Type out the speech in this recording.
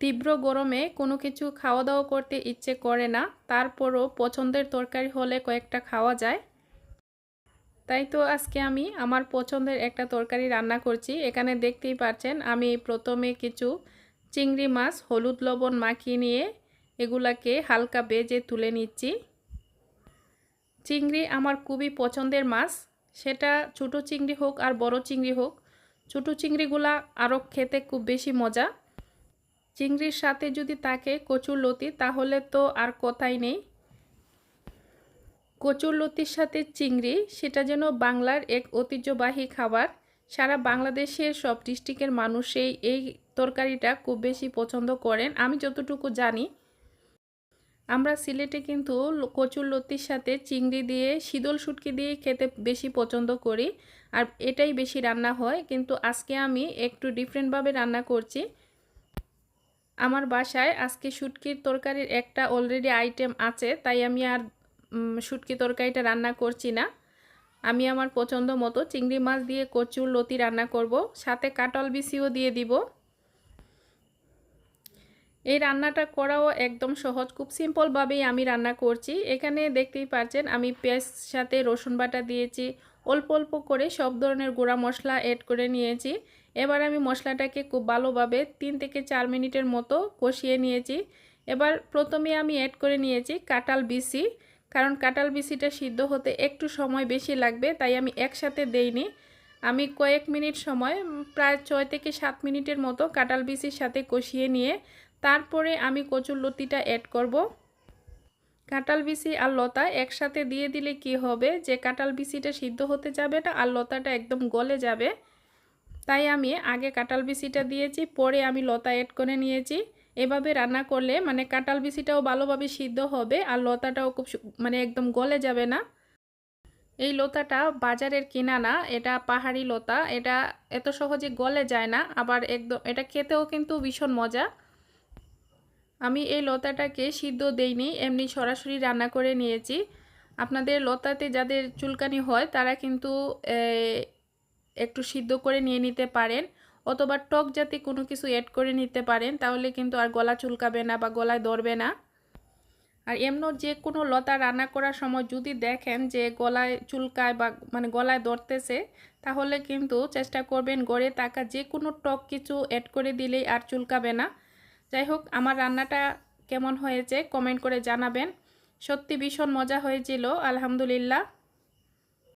তীব্র গরমে কোনো কিছু খাওয়া দাওয়া করতে ইচ্ছে করে না, তারপরও পছন্দের তরকারি হলে কয়েকটা খাওয়া যায়। তাই তো আজকে আমি আমার পছন্দের একটা তরকারি রান্না করছি। এখানে দেখতেই পাচ্ছেন, আমি প্রথমে কিছু চিংড়ি মাছ, হলুদ লবণ মাখিয়ে নিয়ে এগুলাকে হালকা বেজে তুলে নিচ্ছি। চিংড়ি আমার খুবই পছন্দের মাছ। সেটা ছোটো চিংড়ি হোক আর বড় চিংড়ি হোক, ছোটো চিংড়িগুলা আরও খেতে খুব বেশি মজা। চিংড়ির সাথে যদি তাকে কচুর লতি, তাহলে তো আর কথাই নেই। কচুর লতির সাথে চিংড়ি, সেটা যেন বাংলার এক ঐতিহ্যবাহী খাবার। সারা বাংলাদেশের সব ডিস্ট্রিক্টের মানুষেই এই তরকারিটা খুব বেশি পছন্দ করেন। আমি যতটুকু জানি, আমরা সিলেটে কিন্তু কচুর লতির সাথে চিংড়ি দিয়ে, শীতল শুটকি দিয়ে খেতে বেশি পছন্দ করি। আর এটাই বেশি রান্না হয়। কিন্তু আজকে আমি একটু ডিফারেন্টভাবে রান্না করছি। আমার বাসায় আজকে শুটকির তরকারির একটা অলরেডি আইটেম আছে, তাই আমি আর শুটকি তরকারিটা রান্না করছি না। আমি আমার পছন্দ মতো চিংড়ি মাছ দিয়ে কচুর লতি রান্না করব, সাথে কাটল বিসিও দিয়ে দিব। এই রান্নাটা করাও একদম সহজ, খুব সিম্পলভাবেই আমি রান্না করছি। এখানে দেখতেই পাচ্ছেন, আমি পেঁয়াজ সাথে রসুন বাটা দিয়েছি, অল্প অল্প করে সব ধরনের গুঁড়া মশলা অ্যাড করে নিয়েছি। এবার আমি মশলাটাকে খুব ভালোভাবে তিন থেকে চার মিনিটের মতো কষিয়ে নিয়েছি। এবার প্রথমে আমি অ্যাড করে নিয়েছি কাঁটাল বিসি কারণ কাঁটাল বিসিটা সিদ্ধ হতে একটু সময় বেশি লাগবে, তাই আমি একসাথে দেইনি। আমি কয়েক মিনিট সময়, প্রায় ছয় থেকে সাত মিনিটের মতো কাঁটাল বিসির সাথে কষিয়ে নিয়ে তারপরে আমি কচুর লতিটা অ্যাড করব। কাঁটাল বিসি আর লতা একসাথে দিয়ে দিলে কি হবে? যে কাঁটাল বিসিটা সিদ্ধ হতে যাবে না, আর লতাটা একদম গলে যাবে। তাই আমি আগে কাঁটাল বিসিটা দিয়েছি, পরে আমি লতা অ্যাড করে নিয়েছি। এভাবে রান্না করলে মানে কাঁটাল বিসিটাও ভালোভাবে সিদ্ধ হবে আর লতাটাও খুব মানে একদম গলে যাবে না। এই লতাটা বাজারের কিনা না, এটা পাহাড়ি লতা, এটা এত সহজে গলে যায় না, আবার একদম, এটা খেতেও কিন্তু ভীষণ মজা। আমি এই লতাটাকে সিদ্ধ দেইনি, এমনি সরাসরি রান্না করে নিয়েছি। আপনাদের লতাতে যাদের চুলকানি হয়, তারা কিন্তু একটু সিদ্ধ করে নিয়ে নিতে পারেন অথবা টক জাতি কোনো কিছু অ্যাড করে নিতে পারেন, তাহলে কিন্তু আর গলা চুলকাবে না বা গলায় ধরবে না। আর এমন যে কোনো লতা রান্না করার সময় যদি দেখেন যে গলায় চুলকায় বা মানে গলায় ধরতেছে, তাহলে কিন্তু চেষ্টা করবেন গড়ে তাকা যে কোনো টক কিছু অ্যাড করে দিলেই আর চুলকাবে না। যাই হোক, আমার রান্নাটা কেমন হয়েছে কমেন্ট করে জানাবেন। সত্যি ভীষণ মজা হয়েছিল, আলহামদুলিল্লাহ।